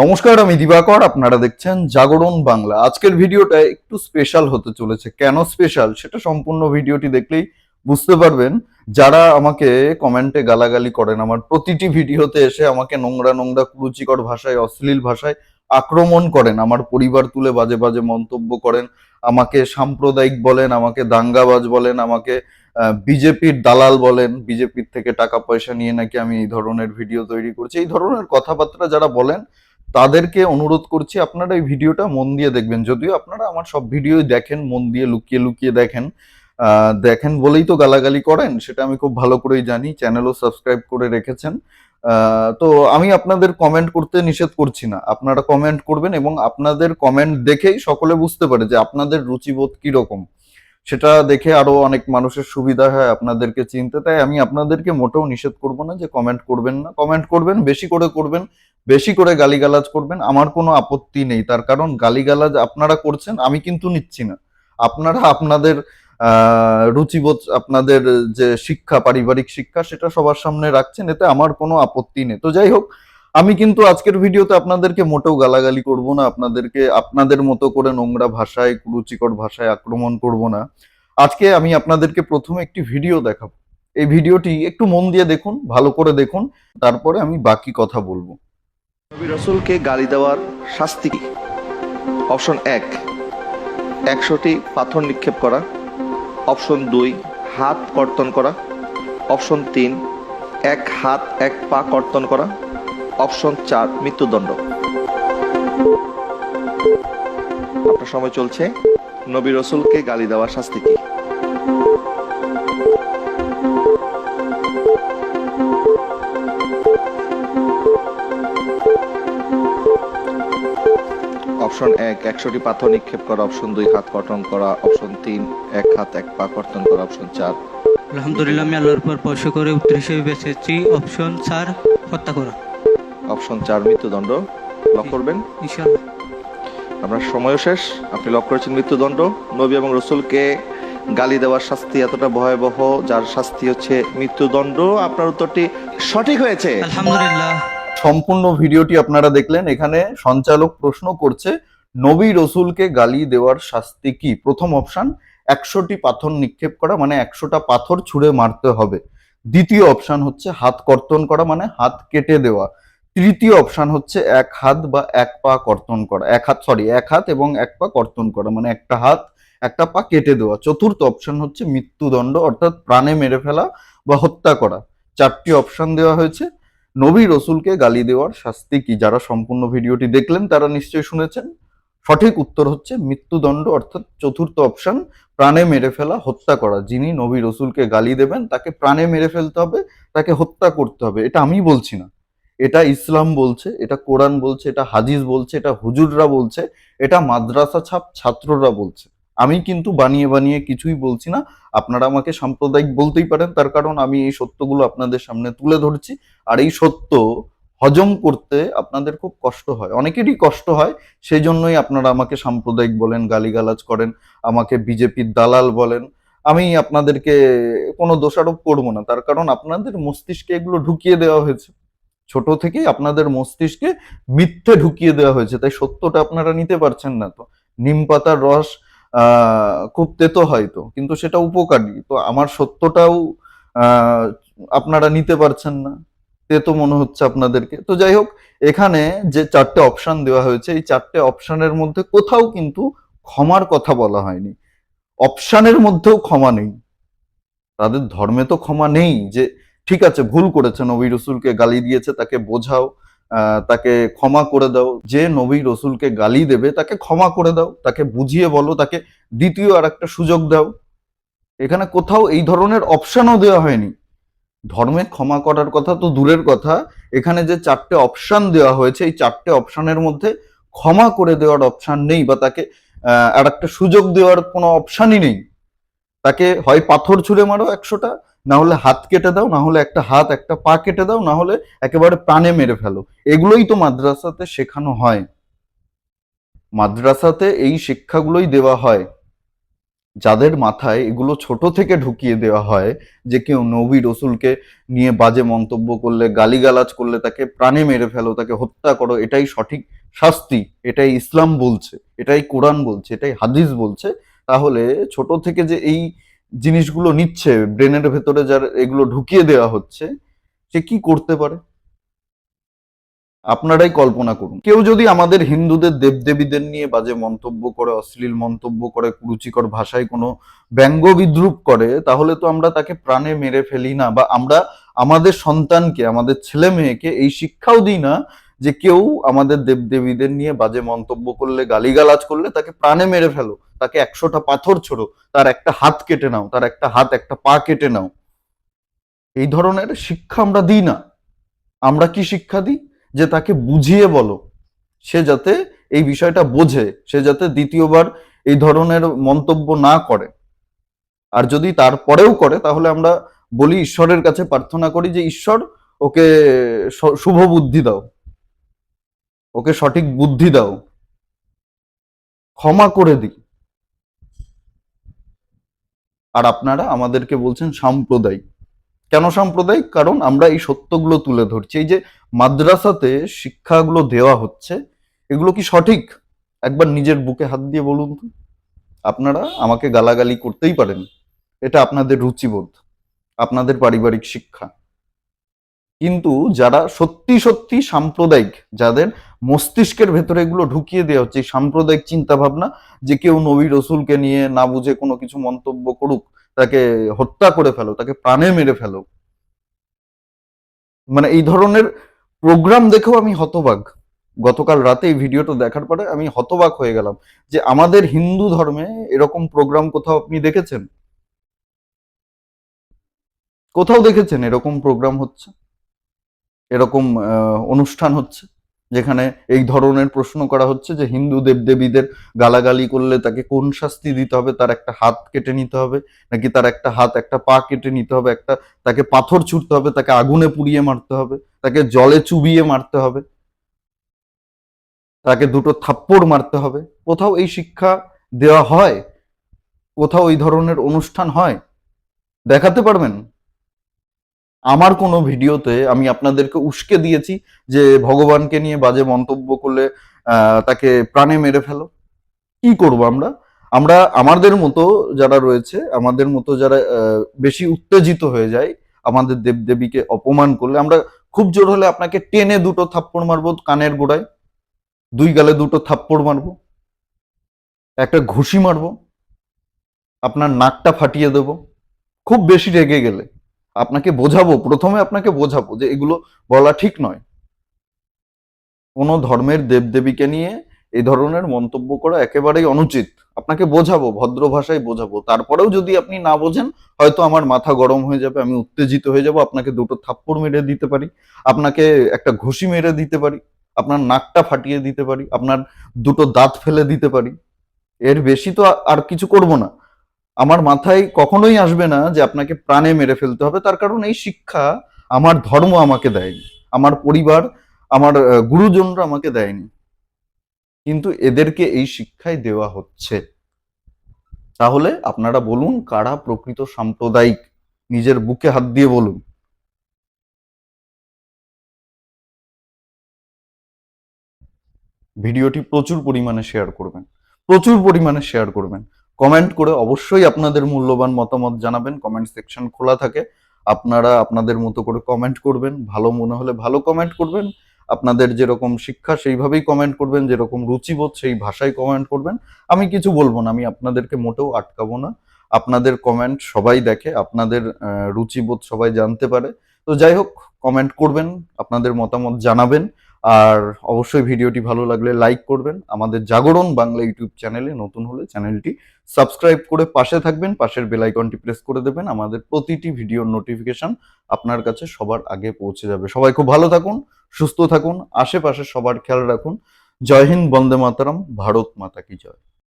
নমস্কার, আমি দিবাকর, আপনারা দেখছেন জাগরণ বাংলা। আজকের ভিডিওটা একটু স্পেশাল হতে চলেছে। কেন স্পেশাল সেটা সম্পূর্ণ ভিডিওটি দেখলেই বুঝতে পারবেন। যারা আমাকে কমেন্টে গালাগালি করেন, আমার প্রতিটি ভিডিওতে এসে আমাকে নোংরা নোংরা কুরুচিকর ভাষায়, অশ্লীল ভাষায় আক্রমণ করেন, আমার পরিবার তুলে বাজে বাজে মন্তব্য করেন, আমাকে সাম্প্রদায়িক বলেন, আমাকে দাঙ্গাবাজ বলেন, আমাকে বিজেপির দালাল বলেন, বিজেপির থেকে টাকা পয়সা নিয়ে নাকি আমি এই ধরনের ভিডিও তৈরি করছি। এই ধরনের কথাবার্তা যারা বলেন তাদেরকে অনুরোধ করছি, আপনারা এই ভিডিওটা মন দিয়ে দেখবেন। যদিও আপনারা আমার সব ভিডিওই দেখেন, মন দিয়ে লুকিয়ে লুকিয়ে দেখেন। দেখেন বলেই তো গালাগালি করেন, সেটা আমি খুব ভালো করেই জানি, চ্যানেলও সাবস্ক্রাইব করে রেখেছেন। তো আমি আপনাদের কমেন্ট করতে নিষেধ করছি না। আপনারা কমেন্ট করবেন এবং আপনাদের কমেন্ট দেখেই সকলে বুঝতে পারে যে আপনাদের রুচিবোধ কীরকম। সেটা দেখে আরও অনেক মানুষের সুবিধা হয় আপনাদেরকে চিনতে। তাই আমি আপনাদেরকে মোটেও নিষেধ করব না যে কমেন্ট করবেন না। কমেন্ট করবেন, বেশি করে করবেন বেশি করে গালিগালাজ করবেন, আমার কোনো আপত্তি নেই। তার কারণ গালিগালাজ আপনারা করছেন, আমি কিন্তু নিচ্ছি না। আপনারা আপনাদের রুচিবোধ, আপনাদের যে শিক্ষা, পারিবারিক শিক্ষা, সেটা সবার সামনে রাখছেন, এতে আমার কোনো আপত্তি নেই। তো যাই হোক, আমি কিন্তু আজকের ভিডিওতে আপনাদেরকে মোটেও গালাগালি করব না, আপনাদেরকে, আপনাদের মতো করে নোংরা ভাষায়, কুরুচিকর ভাষায় আক্রমণ করব না। আজকে আমি আপনাদেরকে প্রথমে একটি ভিডিও দেখাবো। এই ভিডিওটি একটু মন দিয়ে দেখুন, ভালো করে দেখুন, তারপরে আমি বাকি কথা বলব। নবী রসুলকে গালি দেওয়ার শাস্তি কি? অপশন এক, একশোটি পাথর নিক্ষেপ করা। অপশন দুই, হাত কর্তন করা। অপশন তিন, এক হাত, এক পা কর্তন করা। অপশন চার, মৃত্যুদণ্ড। আপনার সময় চলছে। নবী রসুলকে গালি দেওয়ার শাস্তি কি? অপশন এক একশোটি পাথর নিক্ষেপ করা অপশন দুই হাত কর্তন করা অপশন তিন এক হাত এক পা কর্তন করা অপশন চার। আলহামদুলিল্লাহ আমি আল্লাহর উপর ভরসা করে উত্তর হিসেবে বেছেছি। অপশন চার হত্যা করা। অপশন চার মৃত্যুদণ্ড। লক করবেন? ইনশাআল্লাহ। আপনার সময়ও শেষ। আপনি লক করেছেন মৃত্যুদণ্ড। নবী এবং রসুলকে গালি দেওয়ার শাস্তি এতটা ভয়াবহ যার শাস্তি হচ্ছে মৃত্যুদণ্ড। আপনার উত্তরটি সঠিক হয়েছে। আলহামদুলিল্লাহ। সম্পূর্ণ ভিডিওটি আপনারা দেখলেন। এখানে সঞ্চালক প্রশ্ন করছে, নবী রসুলকে গালি দেওয়ার শাস্তি কি? প্রথম অপশন, একশোটি পাথর নিক্ষেপ করা মানে একশোটা পাথর ছুঁড়ে মারতে হবে। দ্বিতীয় অপশন হচ্ছে, হাত কর্তন করা মানে হাত কেটে দেওয়া। তৃতীয় অপশন হচ্ছে, এক হাত বা এক পা কর্তন করা, এক হাত সরি এক হাত এবং এক পা কর্তন করা মানে একটা হাত, একটা পা কেটে দেওয়া। চতুর্থ অপশন হচ্ছে, মৃত্যুদণ্ড, অর্থাৎ প্রাণে মেরে ফেলা বা হত্যা করা। চারটি অপশন দেওয়া হয়েছে। নবী রসুলকে গালি দেওয়ার শাস্তি কি? যারা সম্পূর্ণ ভিডিওটি দেখলেন, তারা নিশ্চয়ই শুনেছেন। সঠিক উত্তর হচ্ছে মৃত্যুদণ্ড, অর্থাৎ চতুর্থ অপশন, প্রাণে মেরে ফেলা, হত্যা করা। যিনি নবী রসুলকে গালি দেবেন, তাকে প্রাণে মেরে ফেলতে হবে, তাকে হত্যা করতে হবে। এটা আমি বলছি না। এটা ইসলাম বলছে, এটা কোরআন বলছে, এটা হাদিস বলছে, এটা হুজুররা বলছে, এটা মাদ্রাসা ছাপ ছাত্ররা বলছে। আমি কিন্তু বানিয়ে বানিয়ে কিছুই বলছি না। আপনারা আমাকে সাম্প্রদায়িক বলতেই পারেন, তার কারণ আমি এই সত্যগুলো আপনাদের সামনে তুলে ধরছি। আর এই সত্য হজম করতে আপনাদের খুব কষ্ট হয়, অনেকেরই কষ্ট হয় সেই জন্যই আপনারা আমাকে সাম্প্রদায়িক বলেন, গালিগালাজ করেন, আমাকে বিজেপির দালাল বলেন। আমি আপনাদেরকে কোনো দোষারোপ করব না, তার কারণ আপনাদের মস্তিষ্কে এগুলো ঢুকিয়ে দেওয়া হয়েছে। ছোট থেকেই আপনাদের মস্তিষ্কে মিথ্যে ঢুকিয়ে দেওয়া হয়েছে, তাই সত্যটা আপনারা নিতে পারছেন না তো। নিম পাতার রস খুব তেতো হয়তো, কিন্তু সেটা উপকারী। তো আমার সত্যটাও আপনারা নিতে পারছেন না। তেতো মনে হচ্ছে আপনাদেরকে। তো যাই হোক, এখানে যে চারটে অপশন দেওয়া হয়েছে, এই চারটে অপশনের মধ্যে কোথাও কিন্তু ক্ষমার কথা বলা হয়নি। অপশনের মধ্যেও ক্ষমা নেই। তাদের ধর্মে তো ক্ষমা নেই যে, ঠিক আছে, ভুল করেছে নবী রসুলকে গালি দিয়েছে, তাকে বোঝাও। তাকে ক্ষমা করে দাও। যে নবী রসুলকে গালি দেবে, তাকে ক্ষমা করে দাও। তাকে বুঝিয়ে বলো, তাকে দ্বিতীয় আর একটা সুযোগ দাও। এখানে কোথাও এই ধরনের অপশানও দেওয়া হয়নি। ধর্মে ক্ষমা করার কথা তো দূরের কথা। এখানে যে চারটে অপশান দেওয়া হয়েছে, এই চারটে অপশানের মধ্যে ক্ষমা করে দেওয়ার অপশান নেই বা তাকে আর একটা সুযোগ দেওয়ার কোনো অপশানই নেই। তাকে হয় পাথর ছুঁড়ে মারো একশোটা না হলে হাত কেটে দাও না হলে একটা হাত, একটা পা কেটে দাও না হলে একেবারে প্রাণে মেরে ফেলো। এগুলোই তো মাদ্রাসাতে শেখানো হয়। মাদ্রাসাতে এই শিক্ষাগুলোই দেওয়া হয়। যাদের মাথায় এগুলো ছোট থেকে ঢুকিয়ে দেওয়া হয়, যে কেউ নবী রসুলকে নিয়ে বাজে মন্তব্য করলে, গালিগালাজ করলে, তাকে প্রাণে মেরে ফেলো, তাকে হত্যা করো, এটাই সঠিক শাস্তি, এটাই ইসলাম বলছে, এটাই কোরআন বলছে, এটাই হাদিস বলছে তাহলে ছোট থেকে যে এই জিনিসগুলো নিচ্ছে ব্রেনের ভেতরে যার এগুলো ঢুকিয়ে দেওয়া হচ্ছে, সে কি করতে পারে? আপনারাই কল্পনা করুন। কেউ যদি আমাদের হিন্দুদের দেবদেবীদের নিয়ে বাজে মন্তব্য করে, অশ্লীল মন্তব্য করে, কুরুচিকর ভাষায় কোনো ব্যঙ্গ বিদ্রুপ করে, তাহলে তো আমরা তাকে প্রাণে মেরে ফেলি না বা আমরা আমাদের সন্তানকে, আমাদের ছেলে মেয়েকে এই শিক্ষাও দিই না যে কেউ আমাদের দেবদেবীদের নিয়ে বাজে মন্তব্য করলে, গালিগালাজ করলে তাকে প্রাণে মেরে ফেলো। তাকে একশোটা পাথর ছোড়ো। তার একটা হাত কেটে নাও। তার একটা হাত, একটা পা কেটে নাও। এই ধরনের শিক্ষা আমরা দিই না। আমরা কি শিক্ষা দিই? যে তাকে বুঝিয়ে বলো। সে যাতে এই বিষয়টা বোঝে। সে যাতে দ্বিতীয়বার এই ধরনের মন্তব্য না করে। আর যদি তারপরেও করে, তাহলে আমরা বলি ঈশ্বরের কাছে প্রার্থনা করি যে, ঈশ্বর, ওকে শুভ বুদ্ধি দাও। ওকে সঠিক বুদ্ধি দাও। ক্ষমা করে দিই। আর আপনারা আমাদেরকে বলছেন সাম্প্রদায়িক। কেন সাম্প্রদায়িক? কারণ আমরা এই সত্যগুলো তুলে ধরছি। এই যে মাদ্রাসাতে শিক্ষাগুলো দেওয়া হচ্ছে, এগুলো কি সঠিক? একবার নিজের বুকে হাত দিয়ে বলুন তো। আপনারা আমাকে গালাগালি করতেই পারেন। এটা আপনাদের রুচিবোধ, আপনাদের পারিবারিক শিক্ষা। কিন্তু যারা সত্যি সত্যি সাম্প্রদায়িক, যাদের মস্তিষ্কের ভেতরে এগুলো ঢুকিয়ে দেওয়া হচ্ছে সাম্প্রদায়িক চিন্তা ভাবনা যে কেউ নবী রসুলকে নিয়ে না বুঝে কোনো কিছু মন্তব্য করুক, তাকে হত্যা করে ফেলো, তাকে প্রাণে মেরে ফেলো। মানে এই ধরনের প্রোগ্রাম দেখেও আমি হতবাক। গতকাল রাতে এই ভিডিওটা দেখার পরে আমি হতবাক হয়ে গেলাম যে আমাদের হিন্দু ধর্মে এরকম প্রোগ্রাম কোথাও আপনি দেখেছেন? কোথাও দেখেছেন এরকম প্রোগ্রাম হচ্ছে? এরকম অনুষ্ঠান হচ্ছে, যেখানে এই ধরনের প্রশ্ন করা হচ্ছে যে হিন্দু দেবদেবীদের গালাগালি করলে তাকে কোন শাস্তি দিতে হবে? তার একটা হাত কেটে নিতে হবে, নাকি তার একটা হাত, একটা পা কেটে নিতে হবে? একটা, তাকে পাথর ছুটতে হবে, তাকে আগুনে পুড়িয়ে মারতে হবে, তাকে জলে চুবিয়ে মারতে হবে, তাকে দুটো থাপ্পড় মারতে হবে। কোথাও এই শিক্ষা দেওয়া হয়? কোথাও এই ধরনের অনুষ্ঠান হয়? দেখাতে পারবেন? আমার কোনো ভিডিওতে আমি আপনাদেরকে উস্কে দিয়েছি যে ভগবানকে নিয়ে বাজে মন্তব্য করলে তাকে প্রাণে মেরে ফেলো। কি করব আমরা? আমরা, আমাদের মতো যারা রয়েছে, আমাদের মতো যারা বেশি উত্তেজিত হয়ে যায়, আমাদের দেবদেবীকে অপমান করলে আমরা খুব জোর হলে আপনাকে টেনে দুটো থাপ্পড় মারবো কানের গোড়ায়, দুই গালে দুটো থাপ্পড় মারবো, একটা ঘুষি মারবো, আপনার নাকটা ফাটিয়ে দেবো, খুব বেশি রেগে গেলে। আপনাকে বোঝাবো, প্রথমে আপনাকে বোঝাবো যে এগুলো বলা ঠিক নয়। কোনো ধর্মের দেবদেবীকে নিয়ে এই ধরনের মন্তব্য করা একেবারেই অনুচিত। আপনাকে বোঝাবো, ভদ্র ভাষায় বোঝাবো। তারপরেও যদি আপনি না বোঝেন, হয়তো আমার মাথা গরম হয়ে যাবে, আমি উত্তেজিত হয়ে যাব, আপনাকে দুটো থাপ্পড় মেরে দিতে পারি, আপনাকে একটা ঘুষি মেরে দিতে পারি, আপনার নাকটা ফাটিয়ে দিতে পারি, আপনার দুটো দাঁত ফেলে দিতে পারি। এর বেশি তো আর কিছু করব না। আমার মাথায় কখনোই আসবে না যে আপনাকে প্রাণে মেরে ফেলতে হবে। তার কারণ এই শিক্ষা আমার ধর্ম আমাকে দেয়নি। আমার পরিবার, আমার গুরুজনরা আমাকে দেয়নি। কিন্তু এদেরকে এই শিক্ষাই দেওয়া হচ্ছে। তাহলে আপনারা বলুন, কারা প্রকৃত সাম্প্রদায়িক? নিজের বুকে হাত দিয়ে বলুন। ভিডিওটি প্রচুর পরিমাণে শেয়ার করবেন। প্রচুর পরিমাণে শেয়ার করবেন। কমেন্ট করে অবশ্যই আপনাদের মূল্যবান মতামত জানাবেন। কমেন্ট সেকশন খোলা থাকে। আপনারা আপনাদের মতো করে কমেন্ট করবেন। ভালো মনে হলে ভালো কমেন্ট করবেন। আপনাদের যেরকম শিক্ষা, সেইভাবেই কমেন্ট করবেন। যেরকম রুচিবোধ, সেই ভাষায় কমেন্ট করবেন। আমি কিছু বলব না। আমি আপনাদেরকে মোটেও আটকাবো না। আপনাদের কমেন্ট সবাই দেখে। আপনাদের রুচিবোধ সবাই জানতে পারে। তো যাই হোক কমেন্ট করবেন। আপনাদের মতামত জানাবেন। আর অবশ্যই ভিডিওটি ভালো লাগলে লাইক করবেন। আমাদের জাগরণ বাংলা ইউটিউব চ্যানেলে নতুন হলে চ্যানেলটি সাবস্ক্রাইব করে পাশে থাকবেন, পাশের বেলাইকনটি প্রেস করে দেবেন। আমাদের প্রতিটি ভিডিওর নোটিফিকেশন আপনার কাছে সবার আগে পৌঁছে যাবে। সবাই খুব ভালো থাকুন, সুস্থ থাকুন, আশেপাশে সবার খেয়াল রাখুন। জয় হিন্দ, বন্দে মাতারাম, ভারত মাতা কি জয়।